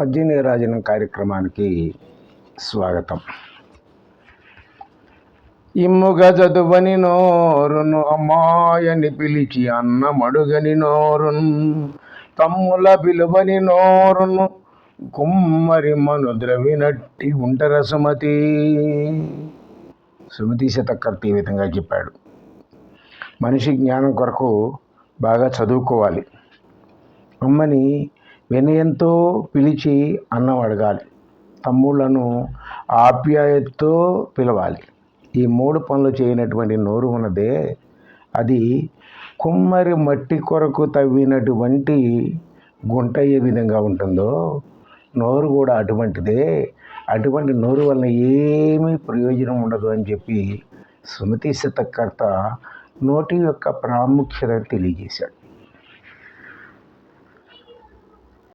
పద్దెనిమిది రాజనం కార్యక్రమానికి స్వాగతం. ఇమ్ముగ చదువని నోరును అమ్మాయని పిలిచి అన్నమడుగని నోరును తమ్ముల పిలువని నోరును కుమ్మరి మను ద్రవినట్టి ఉంటర సుమతి. సుమతి శతకర్తి ఈ విధంగా చెప్పాడు. మనిషి జ్ఞానం కొరకు బాగా చదువుకోవాలి. అమ్మని వినయంతో పిలిచి అన్నం అడగాలి. తమ్ముళ్ళను ఆప్యాయతతో పిలవాలి. ఈ మూడు పనులు చేయనటువంటి నోరు ఉన్నదే అది కుమ్మరి మట్టి కొరకు తవ్వినటువంటి గుంట ఏ విధంగా ఉంటుందో నోరు కూడా అటువంటిదే. అటువంటి నోరు వలన ఏమీ ప్రయోజనం ఉండదు అని చెప్పి సుమతి శతకర్త నోటి యొక్క ప్రాముఖ్యత తెలియజేశాడు.